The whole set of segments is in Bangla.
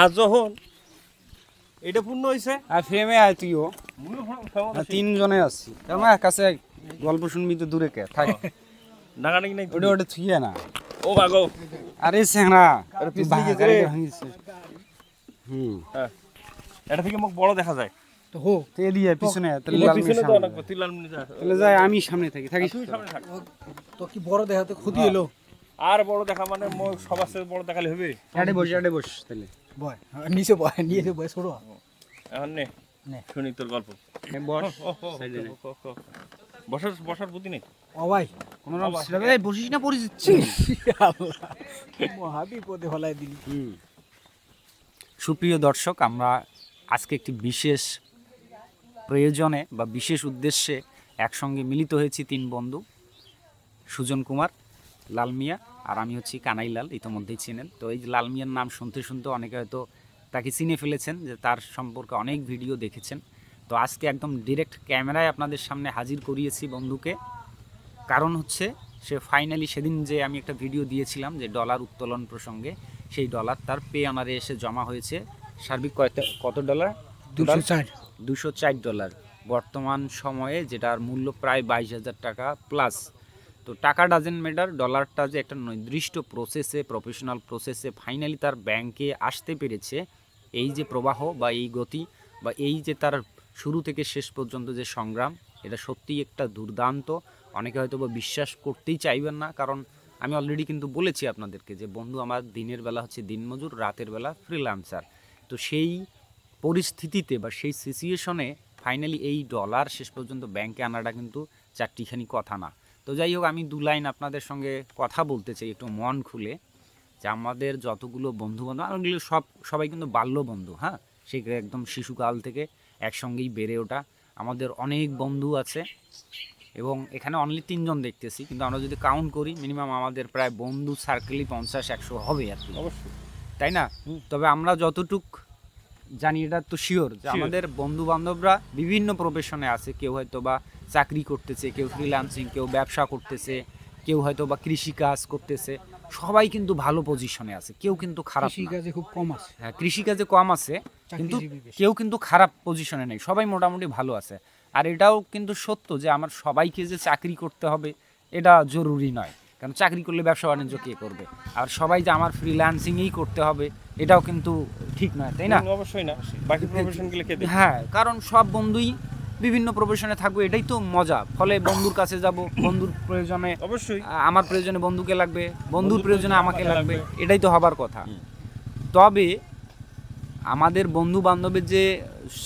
আর যখন এটা পূর্ণ হয়েছে আর ফ্রেমে আয় তুইও। তিনজনে আছি। আমার কাছে গল্প শুনবি তো দূরে কে? থাক। নাই ওটা ওটা থুইয়ে না। ও বাগো। আরে ভাঙিছে। হুম। হ্যাঁ। এটা থেকে মুখ বড় দেখা যায়। তো হোক তো এদিকে পিছনে তাহলে লাল মিশা তো অনেক তাহলে যাই আমি সামনে থাকি। থাকি তুই সামনে থাক। তো কি বড় দেখাতে ক্ষতি হলো? আর বড় দেখা মানে সবার সাথে বড় দেখালে হবে? আড়ে বস আড়ে বস তাহলে। বয়। নিচে বয় নিচে বয় ছোড়ো এখন নে। নে। শুনি তোর গল্প। এ বস। ও, ও, সাইডে নে। ও, ও, ও। বসার বসার বুদ্ধি নেই? ও ভাই কোনো রকম ছিড়াবে, এই বসিস না পড়ে যাচ্ছি মহাবিপদে হলাই দিলি। সুপ্রিয় দর্শক আমরা আজকে একটি বিশেষ প্রয়োজনে বা বিশেষ উদ্দেশ্যে একসঙ্গে মিলিত হয়েছি তিন বন্ধু সুজন কুমার লাল মিয়া আর আমি হচ্ছি কানাই লাল ইতোমধ্যেই চিনেন। তো এই লাল মিয়ার নাম শুনতে শুনতে অনেকে হয়তো তাকে চিনে ফেলেছেন যে তার সম্পর্কে অনেক ভিডিও দেখেছেন। তো আজকে একদম ডিরেক্ট ক্যামেরায় আপনাদের সামনে হাজির করিয়েছি বন্ধুকে। কারণ হচ্ছে সে ফাইনালি সেদিন যে আমি একটা ভিডিও দিয়েছিলাম যে ডলার উত্তোলন প্রসঙ্গে সেই ডলার তার পে অনারে এসে জমা হয়েছে। সার্বিক কত ডলার দুশো চার দুশো চার ডলার বর্তমান সময়ে যেটার মূল্য প্রায় বাইশ হাজার টাকা প্লাস তো টাকা ডাজেন্ট ম্যাটার ডলারটা যে একটা নির্দিষ্ট প্রসেসে প্রফেশনাল প্রসেসে ফাইনালি তার ব্যাংকে আসতে পেরেছে, এই যে প্রবাহ বা এই গতি বা এই যে তার শুরু থেকে শেষ পর্যন্ত যে সংগ্রাম, এটা সত্যিই একটা দুর্দান্ত। অনেকে হয়তো বা বিশ্বাস করতেই চাইবেন না, কারণ আমি অলরেডি কিন্তু বলেছি আপনাদেরকে যে বন্ধু আমার দিনের বেলা হচ্ছে দিনমজুর, রাতের বেলা ফ্রিল্যান্সার তো সেই পরিস্থিতিতে বা সেই সিচুয়েশনে ফাইনালি এই ডলার শেষ পর্যন্ত ব্যাংকে আনাটা কিন্তু চারটিখানি কথা না। তো যাই হোক আমি দু লাইন আপনাদের সঙ্গে কথা বলতে চাই একটু মন খুলে। যে আমাদের যতগুলো বন্ধু বান্ধব ওগুলো সব সবাই কিন্তু বাল্য বন্ধু হ্যাঁ? সে একদম শিশুকাল থেকে একসঙ্গেই বেড়ে ওঠা। আমাদের অনেক বন্ধু আছে এবং এখানে অনলি তিনজন দেখতেছি কিন্তু আমরা যদি কাউন্ট করি মিনিমাম আমাদের প্রায় বন্ধু সার্কেলই পঞ্চাশ একশো হবে আর কি। অবশ্যই। তাই না? তবে আমরা যতটুক জানি এটা তো শিওর যে আমাদের বন্ধু বান্ধবরা বিভিন্ন প্রফেশনে আছে। কেউ হয়তো বা চাকরি করতেছে কেউ ফ্রিল্যান্সিং কেউ ব্যবসা করতেছে কেউ হয়তো বা কৃষি কাজ করতেছে। সবাই কিন্তু ভালো পজিশনে আছে কেউ কিন্তু খারাপ কৃষি না। কাজে খুব কম আছে। হ্যাঁ কৃষিকাজে কম আছে কিন্তু কেউ কিন্তু খারাপ পজিশনে নেই সবাই মোটামুটি ভালো আছে। আর এটাও কিন্তু সত্য যে আমার সবাইকে যে চাকরি করতে হবে এটা জরুরি নয়। কারণ চাকরি করলে ব্যবসা বাণিজ্য কে করবে? আর সবাই যে আমার ফ্রিল্যান্সিংই করতে হবে এটাও কিন্তু ঠিক নয় তাই না? অবশ্যই না। বাকি প্রফেশনগুলো কে? হ্যাঁ কারণ সব বন্ধুই বিভিন্ন প্রফেশনে থাকবে এটাই তো মজা। ফলে বন্ধুর কাছে যাব বন্ধুর প্রয়োজনে অবশ্যই। আমার প্রয়োজনে বন্ধুকে লাগবে বন্ধুর প্রয়োজনে আমাকে লাগবে। এটাই তো হবার কথা। তবে আমাদের বন্ধু বান্ধবের যে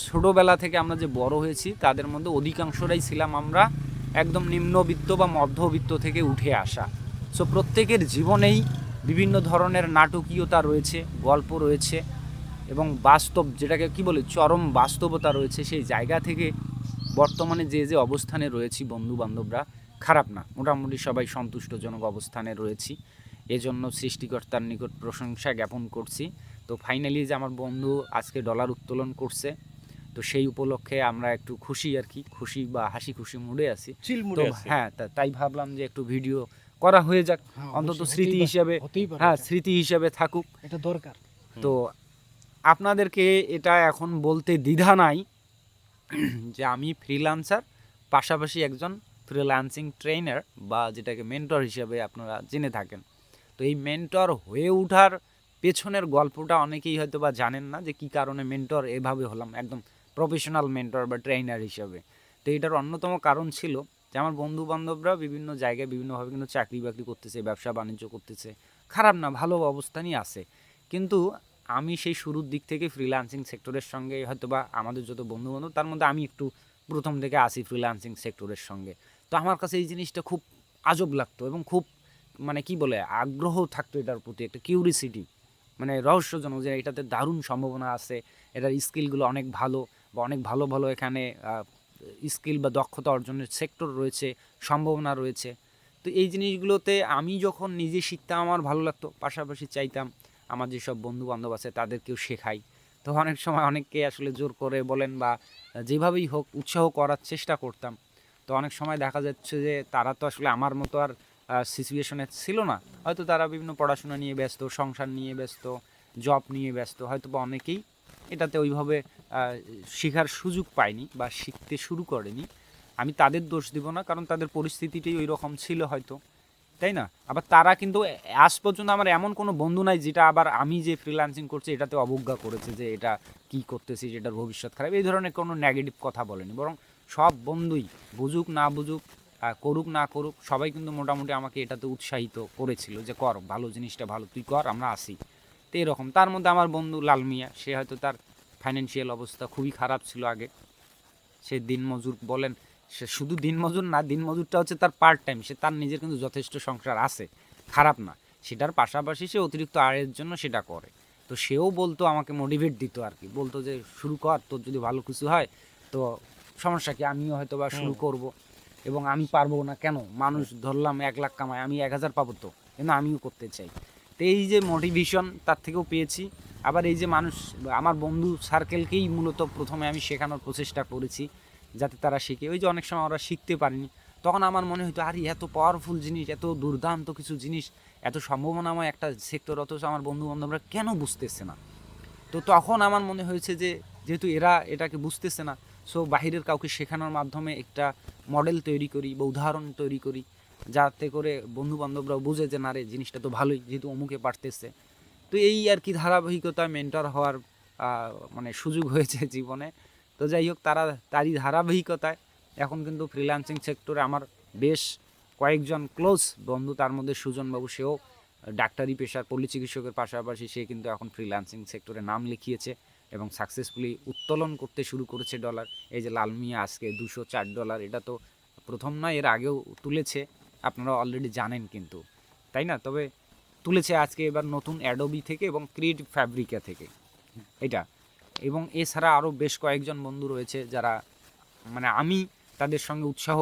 ছোটোবেলা থেকে আমরা যে বড় হয়েছি তাদের মধ্যে অধিকাংশরাই ছিলাম আমরা একদম নিম্নবিত্ত বা মধ্যবিত্ত থেকে উঠে আসা। সো প্রত্যেকের জীবনেই বিভিন্ন ধরনের নাটকীয়তা রয়েছে গল্প রয়েছে এবং বাস্তব যেটাকে কি বলে চরম বাস্তবতা রয়েছে সেই জায়গা থেকে বর্তমানে যে যে অবস্থানে রয়েছি বন্ধু বান্ধবরা খারাপ না। মোটামুটি সবাই সন্তুষ্টজনক অবস্থানে রয়েছি। এজন্য সৃষ্টিকর্তার নিকট প্রশংসা জ্ঞাপন করছি। তো ফাইনালি যে আমার বন্ধু আজকে ডলার উত্তোলন করছে তো সেই উপলক্ষে আমরা একটু খুশি আর কি খুশি বা হাসি খুশি মুডে আছি। হ্যাঁ তা- তাই ভাবলাম যে একটু ভিডিও করা হয়ে যাক হ্যাঁ, অন্তত স্মৃতি হিসাবে হ্যাঁ স্মৃতি হিসাবে থাকুক। এটা দরকার। তো আপনাদেরকে এটা এখন বলতে দ্বিধা নাই যে আমি ফ্রিল্যান্সার পাশাপাশি একজন ফ্রিল্যান্সিং ট্রেনার বা যেটাকে মেন্টর হিসাবে আপনারা জেনে থাকেন। তো এই মেন্টর হয়ে ওঠার পেছনের গল্পটা অনেকেই হয়তো বা জানেন না যে কি কারণে মেন্টর এভাবে হলাম একদম প্রফেশনাল মেন্টর বা ট্রেনার হিসাবে। তো এটার অন্যতম কারণ ছিল যে আমার বন্ধু বান্ধবরা বিভিন্ন জায়গায় বিভিন্নভাবে কিন্তু চাকরি বাকরি করতেছে, ব্যবসা বাণিজ্য করতেছে। খারাপ না, ভালো অবস্থানই আছে। কিন্তু আমি সেই শুরুর দিক থেকে ফ্রিল্যান্সিং সেক্টরের সঙ্গে হয়তো বা আমাদের যত বন্ধু বান্ধব তার মধ্যে আমি একটু প্রথম থেকে আসি ফ্রিল্যান্সিং সেক্টরের সঙ্গে। তো আমার কাছে এই জিনিসটা খুব আজব লাগতো এবং খুব মানে কি বলে, আগ্রহ থাকতো এটার প্রতি, একটা কিউরিসিটি মানে রহস্যজনক যে এটাতে দারুণ সম্ভাবনা আছে, এটার স্কিলগুলো অনেক ভালো বা অনেক ভালো ভালো এখানে স্কিল বা দক্ষতা অর্জনের সেক্টর রয়েছে, সম্ভাবনা রয়েছে। তো এই জিনিসগুলোতে আমি যখন নিজে শিখতাম, আমার ভালো লাগতো। পাশাপাশি চাইতাম আমার যেসব বন্ধু বান্ধব আছে তাদেরকেও শেখাই। তো অনেক সময় অনেককে আসলে জোর করে বলেন বা যেভাবেই হোক উৎসাহ করার চেষ্টা করতাম। তো অনেক সময় দেখা যাচ্ছে যে তারা তো আসলে আমার মতো আর সিচুয়েশনে ছিল না। হয়তো তারা বিভিন্ন পড়াশোনা নিয়ে ব্যস্ত, সংসার নিয়ে ব্যস্ত জব নিয়ে ব্যস্ত হয়তো বা অনেকেই এটাতে ওইভাবে শেখার সুযোগ পায়নি বা শিখতে শুরু করেনি। আমি তাদের দোষ দিব না, কারণ তাদের পরিস্থিতিটাই ওই রকম ছিল হয়তো। তাই না? আবার তারা কিন্তু আজ পর্যন্ত আমার এমন কোনো বন্ধু নাই যেটা আবার আমি যে ফ্রিল্যান্সিং করছি, এটাতে অবজ্ঞা করেছে যে এটা কি করতেছি যেটার ভবিষ্যৎ খারাপ। এই ধরনের কোনো নেগেটিভ কথা বলেনি। বরং সব বন্ধুই বুঝুক না বুঝুক করুক না করুক, সবাই কিন্তু মোটামুটি আমাকে এটাতে উৎসাহিত করেছিল যে কর, ভালো জিনিসটা ভালো, তুই কর, আমরা আসি। তো এরকম। তার মধ্যে আমার বন্ধু লাল মিয়া সে হয়তো তার ফাইন্যান্সিয়াল অবস্থা খুবই খারাপ ছিল আগে। সে দিনমজুর বলেন সে শুধু দিনমজুর না দিনমজুরটা হচ্ছে তার পার্ট টাইম সে তার নিজের কিন্তু যথেষ্ট সংসার আছে। খারাপ না সেটার পাশাপাশি সে অতিরিক্ত আয়ের জন্য সেটা করে। তো সেও বলতো আমাকে মোটিভেট দিত আর কি বলতো যে শুরু কর তোর যদি ভালো কিছু হয় তো সমস্যা কি আমিও হয়তো বা শুরু করব এবং আমি পারব না কেন? মানুষ ধরলাম এক লাখ কামায় আমি এক হাজার পাবো তো কিন্তু আমিও করতে চাই। তো এই যে মোটিভেশন তার থেকেও পেয়েছি। আবার এই যে মানুষ, আমার বন্ধু সার্কেলকেই মূলত প্রথমে আমি শেখানোর প্রচেষ্টা করেছি, যাতে তারা শিখে। ওই যে অনেক সময় ওরা শিখতে পারেনি। তখন আমার মনে হতো আরে, এত পাওয়ারফুল জিনিস, এত দুর্দান্ত কিছু জিনিস, এত সম্ভাবনাময় একটা সেক্টর অথচ আমার বন্ধু বান্ধবরা কেন বুঝতেছে না? তো তখন আমার মনে হয়েছে যে, যেহেতু এরা এটাকে বুঝতেছে না সো বাহিরের কাউকে শেখানোর মাধ্যমে একটা মডেল তৈরি করি বা উদাহরণ তৈরি করি, যাতে করে বন্ধু বান্ধবরাও বুঝে যে, না রে, জিনিসটা তো ভালোই, যেহেতু অমুকে পারতেছে। তো এই আর কি ধারাবাহিকতায় মেন্টর হওয়ার মানে সুযোগ হয়েছে জীবনে। তো যাই হোক, তারা, তারই ধারাবাহিকতায়। এখন কিন্তু ফ্রিল্যান্সিং সেক্টরে আমার বেশ কয়েকজন ক্লোজ বন্ধু, তার মধ্যে সুজনবাবু, সেও ডাক্তারি পেশার পল্লী চিকিৎসকের পাশাপাশি সে কিন্তু এখন ফ্রিল্যান্সিং সেক্টরে নাম লিখিয়েছে এবং সাকসেসফুলি উত্তোলন করতে শুরু করেছে ডলার এই যে লালমিয়া আজকে দুশো চার ডলার এটা তো প্রথম নয়, এর আগেও তুলেছে। আপনারা অলরেডি জানেন কিন্তু। তাই না? তবে তুলেছে আজকে এবার নতুন অ্যাডোবি থেকে এবং ক্রিয়েটিভ ফ্যাব্রিকা থেকে। এটা। এবং এছাড়া আরও বেশ কয়েকজন বন্ধু রয়েছে যারা মানে আমি তাদের সঙ্গে উৎসাহ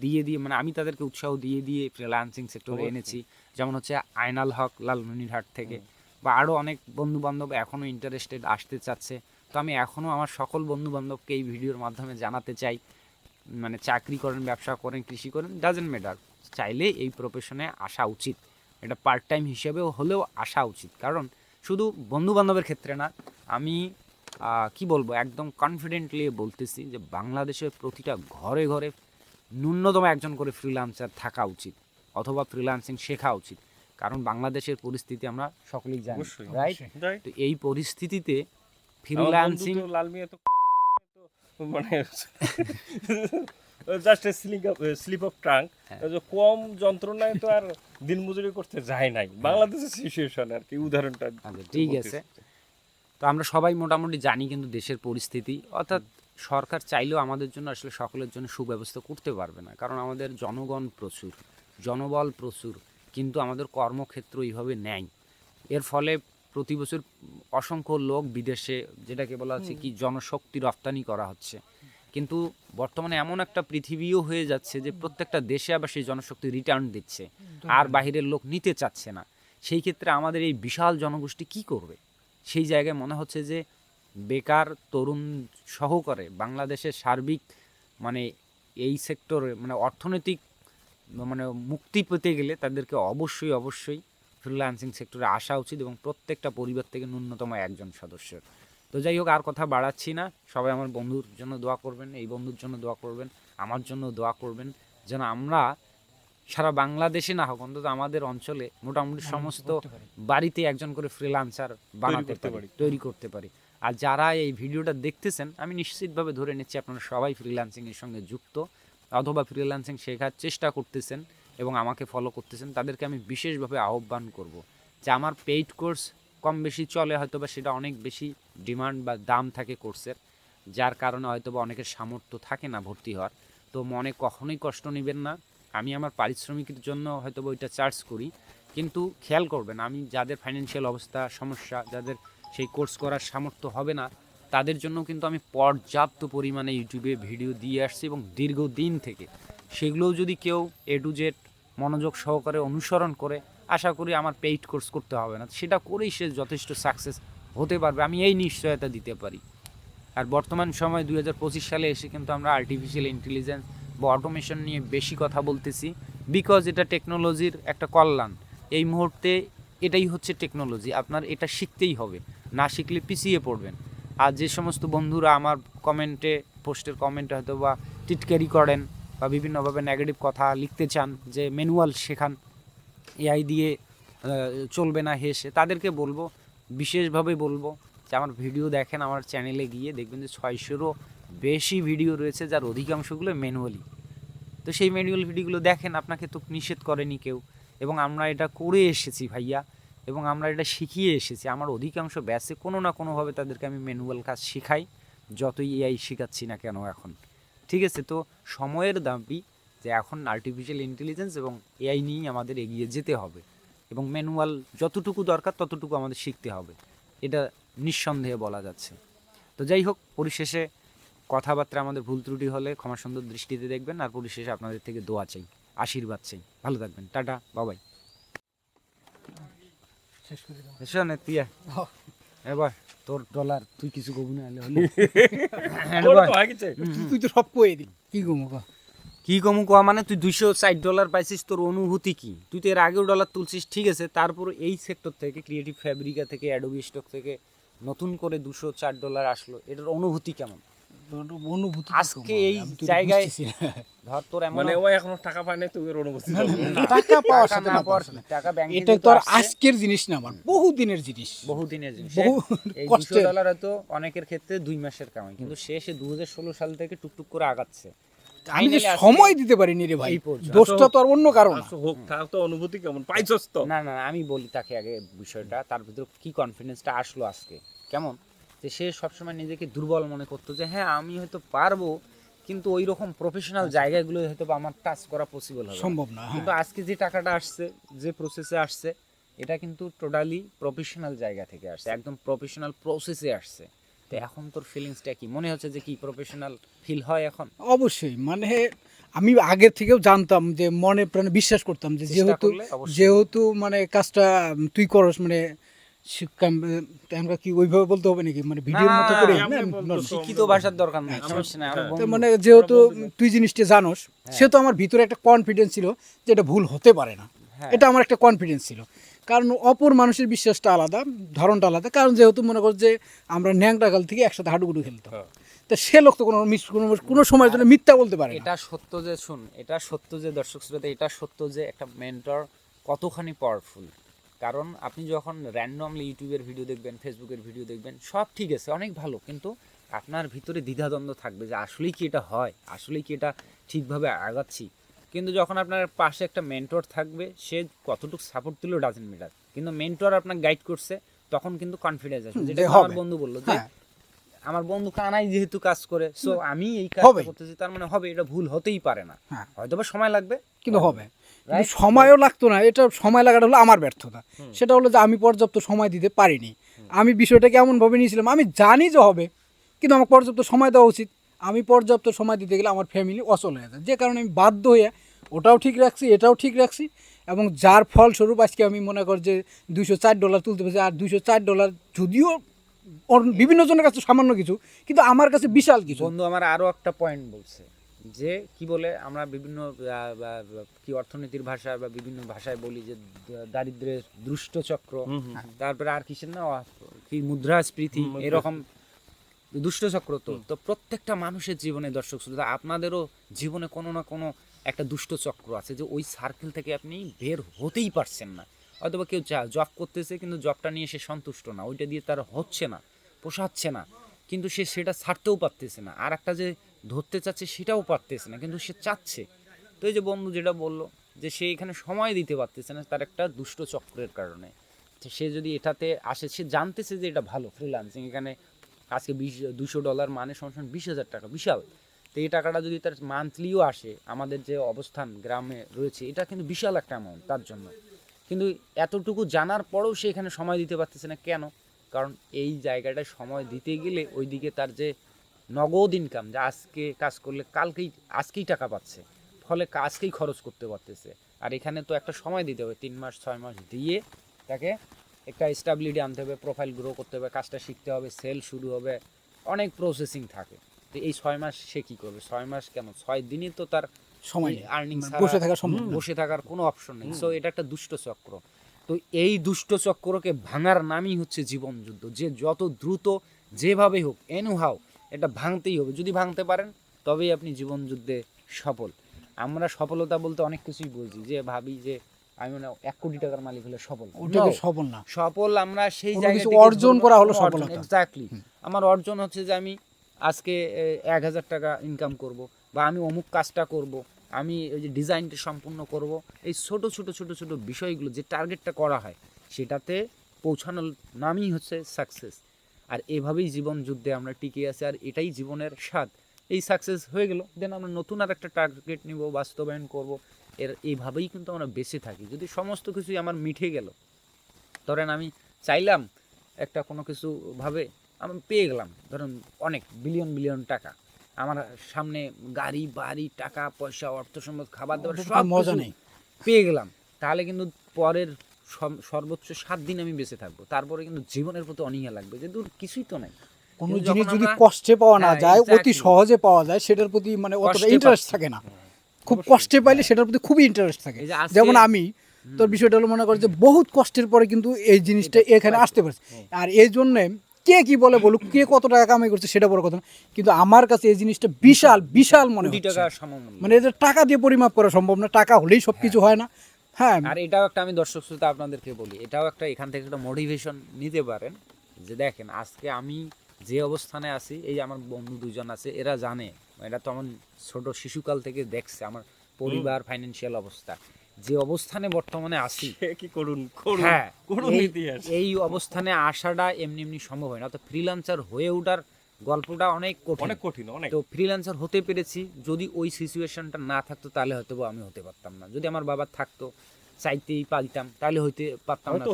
দিয়ে দিয়ে মানে আমি তাদেরকে উৎসাহ দিয়ে দিয়ে ফ্রিল্যান্সিং সেক্টরে এনেছি। যেমন হচ্ছে আয়নাল হক লালমনিরহাট থেকে। বা আরও অনেক বন্ধু বান্ধব এখনও ইন্টারেস্টেড আসতে চাচ্ছে। তো আমি এখনও আমার সকল বন্ধু বান্ধবকে এই ভিডিওর মাধ্যমে জানাতে চাই। মানে চাকরি করেন ব্যবসা করেন কৃষি করেন ডাজেন্ট ম্যাটার চাইলে এই প্রফেশনে আসা উচিত। এটা পার্ট টাইম হিসেবেও হলেও আসা উচিত। কারণ শুধু বন্ধু বান্ধবের ক্ষেত্রে না আমি কি বলব একদম কনফিডেন্টলি বলতেছি যে বাংলাদেশের প্রতিটা ঘরে ঘরে ন্যূনতম একজন করে ফ্রিল্যান্সার থাকা উচিত অথবা ফ্রিল্যান্সিং শেখা উচিত। কারণ বাংলাদেশের পরিস্থিতি আমরা সকলেই জানি রাইট তো এই পরিস্থিতিতে ফ্রিল্যান্সিং ফ্রিল্যান্সিং লাল মিয়া তো তো মানে জাস্ট স্লিপ অফ ট্রাঙ্ক হ্যাঁ। কম যন্ত্রণায় তো আর দিনমজুরি করতে যায় নাই। বাংলাদেশের সিচুয়েশন আর কি উদাহরণটা আচ্ছা ঠিক আছে। তো আমরা সবাই মোটামুটি জানি কিন্তু দেশের পরিস্থিতি। অর্থাৎ সরকার চাইলেও আমাদের জন্য আসলে সকলের জন্য সুব্যবস্থা করতে পারবে না। কারণ আমাদের জনগণ প্রচুর জনবল প্রচুর কিন্তু আমাদের কর্মক্ষেত্র এইভাবে নেয় এর ফলে প্রতি বছর অসংখ্য লোক বিদেশে যেটাকে বলা হচ্ছে কি জনশক্তি রপ্তানি করা হচ্ছে। কিন্তু বর্তমানে এমন একটা পৃথিবীও হয়ে যাচ্ছে যে প্রত্যেকটা দেশে আবার সেই জনশক্তি রিটার্ন দিচ্ছে। আর বাহিরের লোক নিতে চাচ্ছে না। সেই ক্ষেত্রে আমাদের এই বিশাল জনগোষ্ঠী কি করবে? সেই জায়গায় মনে হচ্ছে যে বেকার তরুণ সহকারে বাংলাদেশের সার্বিক মানে এই সেক্টরে মানে অর্থনৈতিক মানে মুক্তি পেতে গেলে তাদেরকে অবশ্যই অবশ্যই ফ্রিল্যান্সিং সেক্টরে আসা উচিত এবং প্রত্যেকটা পরিবার থেকে ন্যূনতম একজন সদস্যের তো যাই হোক আর কথা বাড়াচ্ছি না। সবাই আমার বন্ধুর জন্য দোয়া করবেন এই বন্ধুর জন্য দোয়া করবেন আমার জন্য দোয়া করবেন যেন আমরা সারা বাংলাদেশে না হোক অন্তত আমাদের অঞ্চলে মোটামুটি সমস্ত বাড়িতে একজন করে ফ্রিল্যান্সার বানাতে করতে পারি। তৈরি করতে পারি। আর যারা এই ভিডিওটা দেখতেছেন আমি নিশ্চিতভাবে ধরে নিচ্ছি আপনারা সবাই ফ্রিল্যান্সিং এর সঙ্গে যুক্ত অথবা ফ্রিল্যান্সিং শেখার চেষ্টা করতেছেন এবং আমাকে ফলো করতেছেন তাদেরকে আমি বিশেষভাবে আহ্বান করব যে আমার পেইড কোর্স কম বেশি চলে হয়তো বা সেটা অনেক বেশি ডিমান্ড বা দাম থাকে কোর্সের, যার কারণে হয়তো বা অনেকের সামর্থ্য থাকে না ভর্তি হওয়ার। তো মনে কখনোই কষ্ট নেবেন না। আমি আমার পারিশ্রমিকের জন্য হয়তো বা ওইটা চার্জ করি। কিন্তু খেয়াল করবেন, আমি যাদের ফাইন্যান্সিয়াল অবস্থা, সমস্যা, যাদের সেই কোর্স করার সামর্থ্য হবে না, তাদের জন্য কিন্তু আমি পর্যাপ্ত পরিমাণে ইউটিউবে ভিডিও দিয়ে আসছি এবং দীর্ঘদিন থেকে সেগুলোও যদি কেউ এ টু জেড মনোযোগ সহকারে অনুসরণ করে আশা করি আমার পেইড কোর্স করতে হবে না। সেটা করেই সে যথেষ্ট সাকসেস হতে পারবে, আমি এই নিশ্চয়তা দিতে পারি। আর বর্তমান সময় দু হাজার পঁচিশ সালে এসে কিন্তু আমরা আর্টিফিশিয়াল ইন্টেলিজেন্স বা অটোমেশন নিয়ে বেশি কথা বলতেছি বিকজ এটা টেকনোলজির একটা কল্যাণ। এই মুহূর্তে এটাই হচ্ছে টেকনোলজি আপনার এটা শিখতেই হবে, না শিখলে পিছিয়ে পড়বেন। আর যে সমস্ত বন্ধুরা আমার কমেন্টে পোস্টের কমেন্টে হয়তো বা টিটকারি করেন বা বিভিন্নভাবে নেগেটিভ কথা লিখতে চান, যে ম্যানুয়াল শেখান এআই দিয়ে চলবে না হেসে, তাদেরকে বলব, বিশেষভাবে বলব যে আমার ভিডিও দেখেন আমার চ্যানেলে গিয়ে দেখবেন যে ছয়শোরও বেশি ভিডিও রয়েছে, যার অধিকাংশগুলো ম্যানুয়ালি। তো সেই ম্যানুয়াল ভিডিওগুলো দেখেন, আপনাকে তো নিষেধ করেনি কেউ। এবং আমরা এটা করে এসেছি ভাইয়া, এবং আমরা এটা শিখিয়ে এসেছি। আমার অধিকাংশ ব্যাচে কোনো না কোনোভাবে তাদেরকে আমি ম্যানুয়াল কাজ শেখাই, যতই এআই শেখাচ্ছি না কেন এখন। ঠিক আছে, তো সময়ের দাবি যে এখন আর্টিফিশিয়াল ইন্টেলিজেন্স এবং এআই নিয়েই আমাদের এগিয়ে যেতে হবে এবং ম্যানুয়াল যতটুকু দরকার ততটুকু আমাদের শিখতে হবে। এটা নিঃসন্দেহে বলা যাচ্ছে। তো যাই হোক পরিশেষে কথাবার্তা আমাদের ভুল ত্রুটি হলে ক্ষমা সুন্দর দৃষ্টিতে দেখবেন আর পরিশেষে আপনাদের থেকে দোয়া চাই আশীর্বাদ চাই। ভালো থাকবেন। টাটা বাবাই। এবার তোর ডলার তুই কিছু কবি না? তুই তো সব কয়ে দিলি কি গো কা কি কমু কোয়া মানে তুই দুইশো ষাট ডলার পাইছিস তোর অনুভূতি কি? তুই তো এর আগেও ডলার তুলছিস ঠিক আছে তারপর এই সেক্টর থেকে ক্রিয়েটিভ ফ্যাব্রিকা থেকে অ্যাডোবি স্টক থেকে নতুন করে দুশো চার ডলার আসলো এটার অনুভূতি কেমন? অনুভূতি আজকে এই জায়গায়- ধর তোর মানে ও এখনও টাকা পায় নাই তুই অনুভূতি টাকা পাওয়ার সাথে না না পাওয়ার পাওয়ার টাকা ব্যাংকে এটা যেহেতু তো আর আসছে, আজকের জিনিস না আমার বহু দিনের জিনিস। বহুদিনের জিনিস। এই দুশো ডলার হয়তো অনেকের ক্ষেত্রে দুই মাসের কামাই কিন্তু সে সে দু সাল থেকে টুকটুক করে আগাচ্ছে। আমি যে সময় দিতে পারিনি রে ভাই দোষটা তো আর অন্য কারণ আচ্ছা, হোক তার তো অনুভূতি কেমন? পাইছস তো। না না আমি বলি তাকে আগে বিষয়টা তার ভিতর কি কনফিডেন্সটা আসলো আজকে? কেমন? যে সে সবসময় নিজেকে দুর্বল মনে করতো যে হ্যাঁ আমি হয়তো পারব কিন্তু ওই রকম প্রফেশনাল জায়গাগুলো হয়তো বা আমার টাচ করা পসিবল হবে সম্ভব না হ্যাঁ। কিন্তু আজকে যে টাকাটা আসছে যে প্রসেসে আসছে এটা কিন্তু টোটালি প্রফেশনাল জায়গা থেকে আসছে একদম প্রফেশনাল প্রসেসে আসছে। তো এখন তোর ফিলিংসটা কি? মনে হচ্ছে যে কি প্রফেশনাল ফিল হয় এখন? অবশ্যই মানে আমি আগে থেকেও জানতাম যে মনে প্রাণে বিশ্বাস করতাম যে যেহেতু যেহেতু মানে কাজটা তুই করস মানে আমরা কি ওইভাবে বলতে হবে নাকি? মানে ভিডিওর মতো করে? শিক্ষিত ভাষার দরকার নাই তো মানে যেহেতু তুই জিনিসটা জানোস সে তো আমার ভিতরে একটা কনফিডেন্স ছিল যে এটা ভুল হতে পারে না। হ্যাঁ। এটা আমার একটা কনফিডেন্স ছিল। কারণ অপর মানুষের বিশ্বাসটা আলাদা ধরনটা আলাদা। কারণ যেহেতু মনে কর যে আমরা ন্যাংটা কাল থেকে একসাথে হাডুগুডু খেলতাম। হ্যাঁ। তা সে লোক তো কোনো কোনো সময়ের জন্য মিথ্যা বলতে পারে এটা সত্য যে শুন এটা সত্য যে দর্শক শ্রোতা এটা সত্য যে একটা মেন্টর কতখানি পাওয়ারফুল কারণ আপনি যখন র্যান্ডমলি ইউটিউবের ভিডিও দেখবেন ফেসবুকের ভিডিও দেখবেন সব ঠিক আছে অনেক ভালো। কিন্তু আপনার ভিতরে দ্বিধাদ্বন্দ্ব থাকবে যে আসলেই কি এটা হয়? আসলেই কি এটা ঠিকভাবে আগাচ্ছি? কিন্তু যখন আপনার পাশে একটা মেন্টর থাকবে সে কতটুকু সাপোর্ট দিলেও ডাজেন্ট ম্যাটার কিন্তু মেন্টর আপনার গাইড করছে তখন কিন্তু কনফিডেন্স আসবে। যেটা আমার বন্ধু বলল যে হ্যাঁ। আমার বন্ধু কানাই যেহেতু কাজ করে সো আমি এই হবে। কাজটা করতেছি তার মানে হবে এটা ভুল হতেই পারে না। হ্যাঁ। হয়তো বা সময় লাগবে। কিন্তু হবে। কিন্তু Right? সময়ও লাগতো না এটা সময় লাগাটা হলো আমার ব্যর্থতা। সেটা হলো যে আমি পর্যাপ্ত সময় দিতে পারিনি। আমি বিষয়টাকে এমনভাবে নিয়েছিলাম আমি জানি যে হবে কিন্তু আমার পর্যাপ্ত সময় দেওয়া উচিত। আমি পর্যাপ্ত সময় দিতে গেলে আমার ফ্যামিলি অচল হয়ে যায়। যে কারণে আমি বাধ্য হয়ে ওটাও ঠিক রাখছি এটাও ঠিক রাখছি এবং যার ফলস্বরূপ আজকে আমি মনে কর যে দুইশো চার ডলার তুলতে পেরেছি। আর দুইশো চার ডলার যদিও বিভিন্ন জনের কাছে সামান্য কিছু কিন্তু আমার কাছে বিশাল কিছু। বন্ধু আমার আরও একটা পয়েন্ট বলছে যে কি বলে আমরা বিভিন্ন কি অর্থনীতির ভাষায় বা বিভিন্ন ভাষায় বলি যে দ- দারিদ্র্যের দুষ্ট চক্র তারপরে আর কিসের না কি মুদ্রাস্ফীতি। এরকম দুষ্ট চক্র তো। তো প্রত্যেকটা মানুষের জীবনে দর্শক শ্রোতা আপনাদেরও জীবনে কোনো না কোনো একটা দুষ্ট চক্র আছে যে ওই সার্কেল থেকে আপনি বের হতেই পারছেন না। অথবা কেউ জব করতেছে কিন্তু জবটা নিয়ে সে সন্তুষ্ট না ওইটা দিয়ে তার হচ্ছে না পোষাচ্ছে না। কিন্তু সে সেটা ছাড়তেও পারতেছে না। আর একটা যে ধরতে চাচ্ছে সেটাও পারতেছে না কিন্তু সে চাচ্ছে। তো এই যে বন্ধু যেটা বলল যে সে এখানে সময় দিতে পারতেছে না তার একটা দুষ্ট চক্রের কারণে। সে যদি এটাতে আসে সে জানতেছে যে এটা ভালো ফ্রিলান্সিং এখানে আজকে বিশ, দুশো ডলার মানে সমান বিশ হাজার টাকা, বিশাল। তো এই টাকাটা যদি তার মান্থলিও আসে, আমাদের যে অবস্থান গ্রামে রয়েছে, এটা কিন্তু বিশাল একটা অ্যামাউন্ট তার জন্য। কিন্তু এতটুকু জানার পরেও সে এখানে সময় দিতে পারতেছে না। কেন? কারণ এই জায়গাটায় সময় দিতে গেলে ওইদিকে তার যে নগদ ইনকাম যে আজকে কাজ করলে কালকেই, আজকেই টাকা পাচ্ছে। ফলে কাজকেই খরচ করতে পারতেছে। আর এখানে তো একটা সময় দিতে হবে, তিন মাস, ছয় মাস দিয়ে তাকে একটা স্টাবিলিটি আনতে হবে প্রোফাইল গ্রো করতে হবে কাজটা শিখতে হবে সেল শুরু হবে অনেক প্রসেসিং থাকে। তো এই ছয় মাস সে কি করবে? ছয় মাস কেন ছয় দিনই তো তার সময়। আর্নিং মানে বসে থাকা। বসে থাকার কোনো অপশন নেই। সো এটা একটা দুষ্ট চক্র। তো তো এই দুষ্ট চক্রকে ভাঙার নামই হচ্ছে জীবন যুদ্ধ। যে যত দ্রুত যেভাবে হোক এনু হাও এটা ভাঙতেই হবে। যদি ভাঙতে পারেন তবেই আপনি জীবন যুদ্ধে সফল। আমরা সফলতা বলতে অনেক কিছুই বলছি যে ভাবি যে আমি মানে এক কোটি টাকার মালিক হলে সফল। ওটাকে সফল না। সফল আমরা সেই কোনো জায়গা কিছু অর্জন করা হলো সফলতা। exactly। আমার অর্জন হচ্ছে যে আমি আজকে এক হাজার টাকা ইনকাম করব বা আমি অমুক কাজটা করব আমি ওই যে ডিজাইনটা সম্পূর্ণ করব। এই ছোট ছোট ছোট ছোট বিষয়গুলো যে টার্গেটটা করা হয় সেটাতে পৌঁছানোর নামই হচ্ছে সাকসেস আর এভাবেই জীবন যুদ্ধে আমরা টিকে আছি আর এটাই জীবনের স্বাদ। এই সাকসেস হয়ে গেল দেন আমরা নতুন আর একটা টার্গেট নিব বাস্তবায়ন করব। এর এইভাবেই কিন্তু আমরা বেঁচে থাকি। যদি সমস্ত কিছুই আমার মিঠে গেল ধরেন আমি চাইলাম একটা কোনো কিছু ভাবে আমি পেয়ে গেলাম ধরুন অনেক বিলিয়ন বিলিয়ন টাকা। আমার সামনে গাড়ি বাড়ি টাকা পয়সা অর্থ সম্পদ খাবার দাবার সব মজা নেই। পেয়ে গেলাম। তাহলে কিন্তু পরের সর্বোচ্চ সাত দিন আমি বেঁচে থাকব। তারপরে কিন্তু জীবনের প্রতি অনীহা লাগবে। যে দূর কিছুই তো নাই। কোনো জিনিস যদি কষ্টে পাওয়া না হ্যাঁ, যায় অতি সহজে পাওয়া যায় সেটার প্রতি মানে অতটা ইন্টারেস্ট থাকে না। খুব কষ্টে পাইলে সেটার প্রতি খুবই ইন্টারেস্ট থাকে। যেমন আমি তোর বিষয়টা হলো মনে কর যে বহুত কষ্টের পরে কিন্তু এই জিনিসটা এখানে আসতে পারছে। আর এই জন্য কে কি বলে বলুক কে কত টাকা কামাই করছে সেটা বড় কথা না। কিন্তু আমার কাছে এই জিনিসটা বিশাল বিশাল। মনে হচ্ছে। মানে এদের টাকা দিয়ে পরিমাপ করা সম্ভব না টাকা হলেই সব কিছু হয়। না। হ্যাঁ। আর এটাও একটা আমি দর্শক শ্রোতা আপনাদেরকে বলি এটাও একটা এখান থেকে একটা মোটিভেশন নিতে পারেন। যে দেখেন আজকে আমি যে অবস্থানে আছি এই আমার বন্ধু দুজন আছে এরা জানে এটা তো আমার ছোট শিশুকাল থেকে দেখছে আমার পরিবার ফাইন্যান্সিয়াল অবস্থা। যে অবস্থানে বর্তমানে আছি সে কি করুন হ্যাঁ এই- অবস্থানে আসাটা এমনি এমনি সম্ভব হয় না। তো ফ্রিল্যান্সার হয়ে ওঠার গল্পটা অনেক কঠিন। অনেক কঠিন অনেক। তো ফ্রিল্যান্সার হতে পেরেছি যদি ওই সিচুয়েশনটা না থাকতো তাহলে হয়তো আমি হতে পারতাম না। যদি আমার বাবা থাকতো চাইতেই পারতাম তাহলে হইতে পারতাম না।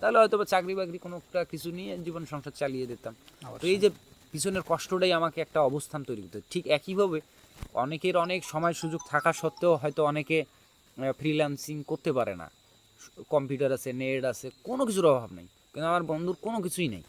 তাহলে হয়তো চাকরি বাকরি কোনো কিছু নিয়ে জীবন সংসার চালিয়ে দিতাম। তো এই যে পিছনের কষ্টটাই আমাকে একটা অবস্থান তৈরি করতে ঠিক একইভাবে অনেকের অনেক সময় সুযোগ থাকা সত্ত্বেও হয়তো অনেকে ফ্রিল্যান্সিং করতে পারে না। কম্পিউটার আছে, নেট আছে, কোনো কিছুর অভাব নেই। কিন্তু আমার বন্ধুর কোনো কিছুই নেই।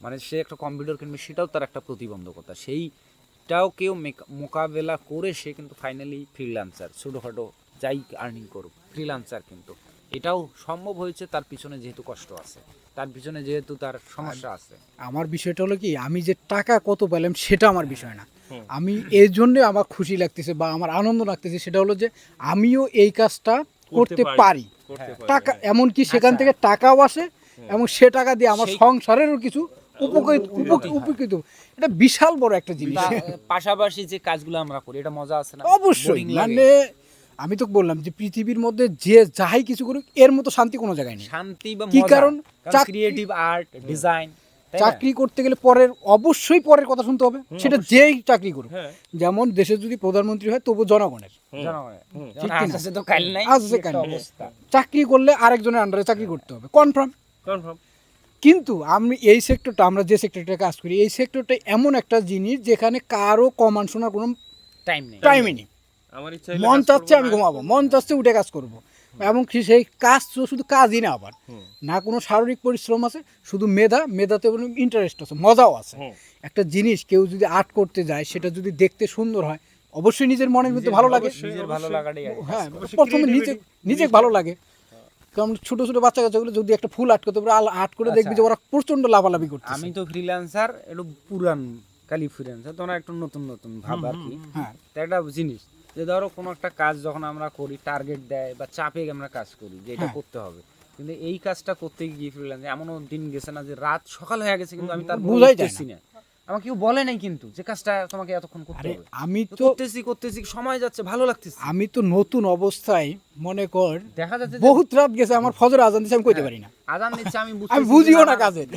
মানে সে একটা কম্পিউটার কিনবে, সেটাও তার একটা প্রতিবন্ধকতা। সেইটাও কেউ মোকাবেলা করে সে কিন্তু ফাইনালি ফ্রিল্যান্সার ছোটোখাটো যাই আর্নিং করুক ফ্রিল্যান্সার কিন্তু। এটাও সম্ভব হয়েছে, তার পিছনে যেহেতু কষ্ট আছে। তার পিছনে যেহেতু তার সমস্যা আছে। আমার বিষয়টা হলো কি আমি যে টাকা কত পেলাম সেটা আমার বিষয় না। আমি এই জন্য আমার খুশি লাগতেছে বা আমার আনন্দ লাগতেছে সেটা হলো যে আমিও এই কাজটা করতে পারি। পারি। টাকা হ্যাঁ। এমনকি সেখান আচ্ছা। থেকে টাকাও আসে এবং সে টাকা দিয়ে আমার সংসারেরও কিছু উপকৃত উপকৃত এটা বিশাল বড় একটা জিনিস। পাশাপাশি যে কাজগুলো আমরা করি এটা মজা আছে না? অবশ্যই। মানে আমি তো বললাম যে পৃথিবীর মধ্যে যে যাই কিছু করুক এর মতো শান্তি কোনো জায়গায় নেই। শান্তি বা কি কারণ? চাকরি- ক্রিয়েটিভ আর্ট ডিজাইন চাকরি করতে গেলে পরের অবশ্যই পরের কথা শুনতে হবে। সেটা যেই চাকরি করুক। হ্যাঁ। যেমন দেশের যদি প্রধানমন্ত্রী হয় তবু জনগণের। চাকরি করলে আরেকজনের আন্ডারে চাকরি করতে হবে। কনফার্ম কনফার্ম কিন্তু আমি এই সেক্টরটা আমরা যে সেক্টরটা কাজ করি এই সেক্টরটা এমন একটা জিনিস যেখানে কারও কমান শোনার কোনো টাইম নেই। টাইমই নেই। মন চাচ্ছে আমি ঘুমাবো। মন চাচ্ছে উঠে কাজ করব। এবং সেই কাজ তো শুধু কাজই না আবার। না কোনো শারীরিক পরিশ্রম আছে শুধু মেধা মেধাতে ইন্টারেস্ট আছে মজাও আছে। একটা জিনিস কেউ যদি আর্ট করতে যায় সেটা যদি দেখতে সুন্দর হয় অবশ্যই নিজের মনের মধ্যে ভালো লাগে। হ্যাঁ প্রথমে নিজে নিজে ভালো লাগে। কারণ ছোট ছোট বাচ্চা কাচ্চাগুলো যদি একটা ফুল আর্ট করতে পারে আর্ট করে দেখবি যে ওরা প্রচণ্ড লাভালাভি করছে আমি তো ফ্রিল্যান্সার একটু পুরান কালি ফ্রিল্যান্সার তোমরা একটু নতুন নতুন ভাব আর কি। হ্যাঁ। একটা জিনিস যে ধরো কোনো একটা কাজ যখন আমরা করি টার্গেট দেয় বা চাপে আমরা কাজ করি যে এটা হ্যাঁ। করতে হবে। কিন্তু এই কাজটা করতে গিয়ে ফ্রিল্যান্স এমনও দিন গেছে না যে রাত সকাল হয়ে গেছে কিন্তু আমি তার বুঝাইতেছি না। আমাকে কেউ বলে নাই কিন্তু যে কাজটা তোমাকে এতক্ষণ করতে হবে। আমি তো করতেছি করতেছি সময় যাচ্ছে ভালো লাগতেছে। আমি তো নতুন অবস্থায় মনে কর দেখা যাচ্ছে বহুত রাত গেছে আমার ফজর আজান দিচ্ছে আমি কইতে পারি না। আজান দিচ্ছে আমি আমি বুঝিও না উচিত।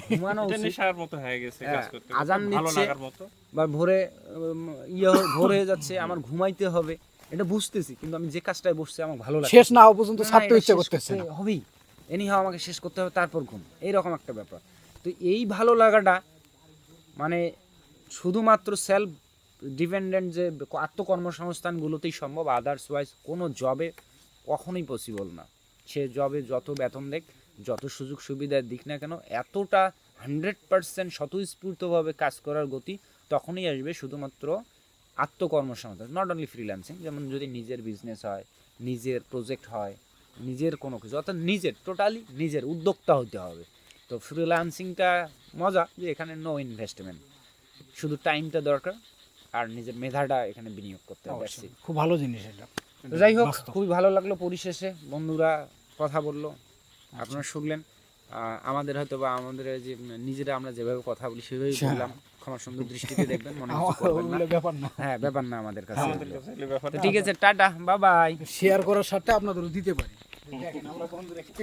নেশার মতো হয়ে গেছে কাজ হ্যাঁ, করতে আজান দিচ্ছে। বা ভোরে ইয়ে হয়ে- ভোর হয়ে যাচ্ছে আমার ঘুমাইতে হবে এটা বুঝতেছি কিন্তু আমি যে কাজটায় বসছি আমার ভালো লাগে শেষ না। হওয়া পর্যন্ত ছাড়তে ইচ্ছে করতেছে হবেই। এনি হাও আমাকে শেষ করতে হবে তারপর ঘুম। এইরকম একটা ব্যাপার। তো এই ভালো লাগাটা মানে শুধুমাত্র সেলফ ডিপেন্ডেন্ট যে আত্মকর্মসংস্থানগুলোতেই সম্ভব আদার্স ওয়াইজ কোনো জবে কখনোই পসিবল না। সে জবে যত বেতন দেখ, যত সুযোগ সুবিধার দিক না কেন, এতটা হান্ড্রেড পার্সেন্ট স্বতঃস্ফূর্তভাবে কাজ করার গতি তখনই আসবে শুধুমাত্র আত্মকর্মসংস্থান নট অনলি ফ্রিল্যান্সিং যেমন যদি নিজের বিজনেস হয়, নিজের প্রজেক্ট হয়, নিজের কোনো কিছু, অর্থাৎ নিজের টোটালি নিজের উদ্যোক্তা হতে হবে। তো ফ্রিল্যান্সিংটা মজা যে এখানে নো ইনভেস্টমেন্ট শুধু টাইমটা দরকার আর নিজের মেধাটা এখানে বিনিয়োগ করতে হবে খুব ভালো জিনিস এটা। যাই হোক খুবই ভালো লাগল পরিশেষে। বন্ধুরা কথা বলল আপনারা শুনলেন। আহ, আমাদের হয়তো বা আমাদের যে নিজেরা আমরা যেভাবে কথা বলি সেভাবেই আচ্ছা। বললাম। ক্ষমা সুন্দর দৃষ্টিতে দেখবেন মনে ব্যাপার না। হ্যাঁ ব্যাপার না আমাদের কাছে। ঠিক আছে টাটা বাই বাই শেয়ার করার সাথে আপনাদেরও দিতে পারি। দেখেন আমরা বন্ধু রেখে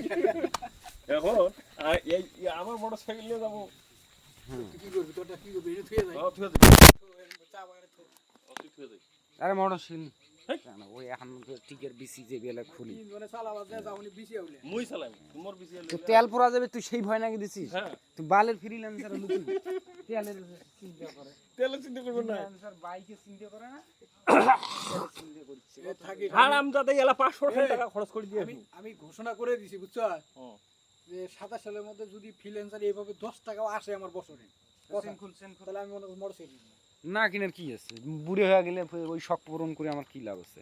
এখন আর এই এই আমার মোটর সাইকেল নিয়ে যাব। কি করবি? তোরটা কি করবি? এটা থুয়ে যাই ও, ঠিক আছে। চা বাগানে থু। ও, তুই আরে মোটর সিন। ওই এখন টিকের বিসি যে বেলা খুলি। তিন জনে চালাবার যায় যাওনি বিসি হইলে মুই চালাই তোমার বেশি তো তেল পড়া যাবে তুই সেই ভয় নাকি দিছিস? হ্যাঁ। তুই বালের ফ্রিল্যান্সার তেলের চিন্তা করে তেলে চিন্তা করবেন না। বাইকে চিন্তা করে না? তেলের চিন্তা করছে এ থাকি হারাম যাতে এলা পাঁচশো টাকা খরচ করে দিয়ে আমি আমি ঘোষণা করে দিছি বুঝছ? যে সাতাশ সালের মধ্যে যদি ফ্রিল্যান্সার এইভাবে দশ টাকাও আসে আমার বছরে। তাহলে আমি মনে করি মোটরসাইকেল না কিনার কি আছে? বুড়ি হয়ে গেলে ওই শখ পূরণ করে আমার কি লাভ আছে?